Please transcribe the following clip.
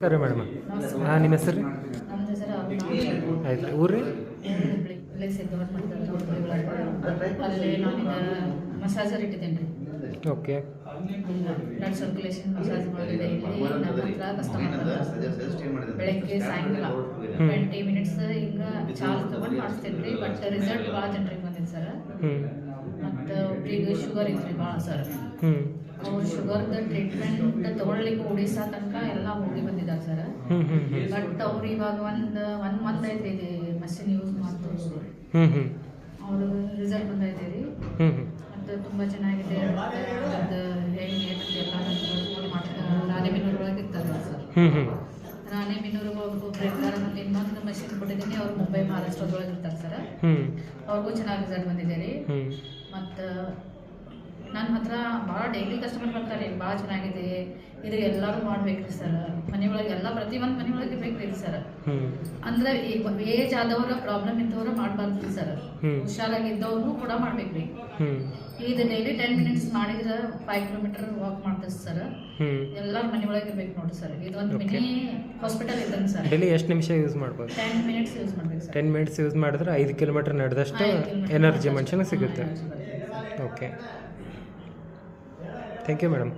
ಸರಿ ಮೇಡಮ್. ಹಾಂ ನಿಮ್ಮ ಹೆಸರು? ಆಯ್ತು ಊರು? ಅಲ್ಲಿ ಮಸಾಜರ್ ಇಟ್ಟಿದ್ದೇನೆ ರೀ ಓಕೆ. ಬ್ಲಡ್ ಸರ್ಕ್ಯುಲೇಷನ್ ಮಸಾಜ್ ಮಾಡಿದೆ ಇಲ್ಲಿ ನಮ್ಮ ಹತ್ರ ಕಸ್ಟಮರ್ ಬೆಳಗ್ಗೆ ಸಾಯಂಕಾಲ ಟ್ವೆಂಟಿ ಮಿನಿಟ್ಸ್ ಹಿಂಗ ಚಾರ್ಜ್ ತಗೊಂಡು ಮಾಡಿಸ್ತೇನೆ ರೀ ಬಟ್ ರಿಸಲ್ಟ್ ಭಾಳ ಜನರಿಗೆ ಬಂದಿದೆ ಸರ್ ಮತ್ತು ಒಬ್ರಿಗೆ ಶುಗರ್ ರೀ ಭಾಳ ಸರ್ ಅವ್ರು ಶುಗರ್ದ ಟ್ರೀಟ್ಮೆಂಟ್ ತೊಗೊಳ್ಲಿಕ್ಕೆ ಒಡಿಸಾ ತನಕ ಎಲ್ಲ ಹೋಗಿ ಬಂದಿದ್ದಾರೆ ಸರ್. ಬಟ್ ಅವ್ರು ಇವಾಗ ಒಂದು ಒನ್ ಮಂತ್ ಐತಿ ಇದು ಮಷಿನ್ ಯೂಸ್ ಮಾಡ್ತಾರೆ ಅವ್ರ ರಿಸಲ್ಟ್ ಬಂದೈತೆ ರೀ ಮತ್ತು ತುಂಬ ಚೆನ್ನಾಗಿದೆ. ಅದು ಹೆಂಗೆ ಏನಂತ ಎಲ್ಲ ಮಾಡ್ತಾರೆ ರಾಣೆಬೆನ್ನೂರು ಒಳಗೆ ಇರ್ತಾರೆ ಸರ್. ರಾಣೆಬೆನ್ನೂರು ಒಬ್ಬೊಬ್ರು ಇರ್ತಾರೆ ಮತ್ತು ಇನ್ನೊಂದು ಮಷಿನ್ ಕೊಟ್ಟಿದ್ದೀನಿ. ಅವ್ರು ಮುಂಬೈ ಮಹಾರಾಷ್ಟ್ರದೊಳಗೆ ಇರ್ತಾರೆ ಸರ್. ಅವ್ರಿಗೂ ಚೆನ್ನಾಗಿ ರಿಸಲ್ಟ್ ಬಂದಿದೆ ರೀ ಮತ್ತು ನನ್ನ ಹತ್ರ ಭಾಳ ಡೈಲಿ ಕಸ್ಟಮರ್ ಬರ್ತಾರೆ ಭಾಳ ಚೆನ್ನಾಗಿದೆ ಇದು ಎಲ್ಲರೂ ಮಾಡ್ಬೇಕ್ರಿ ಸರ್ ಮನೆಯೊಳಗೆ ಎಲ್ಲ ಪ್ರತಿಯೊಂದು ಮನೆಯೊಳಗೆ ಬೇಕ್ರಿ ಸರ್ ಅಂದ್ರೆ ಏಜ್ ಆದವರ ಪ್ರಾಬ್ಲಮ್ ಇದ್ದವ್ರು ಮಾಡಬಾರ್ದು ಸರ್ ಹುಷಾರಾಗಿ ಹುಷಾರಾಗಿದ್ದವ್ರು ಕೂಡ ಮಾಡ್ಬೇಕ್ರಿ. ಇದು ಡೈಲಿ ಟೆನ್ ಮಿನಿಟ್ಸ್ ಮಾಡಿದ್ರೆ ಫೈವ್ ಕಿಲೋಮೀಟರ್ ವಾಕ್ ಮಾಡ್ತದೆ ಸರ್ ಎಲ್ಲ ಎಲ್ಲರ ಮನೆಯೊಳಗೆ ಇರ್ಬೇಕು ನೋಡ್ರಿ ಸರ್ ಇದೊಂದು ಮಿನಿ ಹಾಸ್ಪಿಟಲ್ ಇದ್ದಂಗೆ ಸರ್ ಡೈಲಿ ಎಷ್ಟು ನಿಮಿಷ ಯೂಸ್ ಮಾಡ್ಬೋದು? ಟೆನ್ ಮಿನಿಟ್ಸ್ ಯೂಸ್ ಮಾಡ್ಬೇಕು ಸರ್ ಟೆನ್ ಮಿನಿಟ್ಸ್ ಯೂಸ್ ಮಾಡಿದ್ರೆ ಐದು ಕಿಲೋಮೀಟರ್ ನಡೆದಷ್ಟು ಎನರ್ಜಿ ಮನುಷ್ಯನಿಗೆ ಸಿಗುತ್ತೆ. Okay thank you madam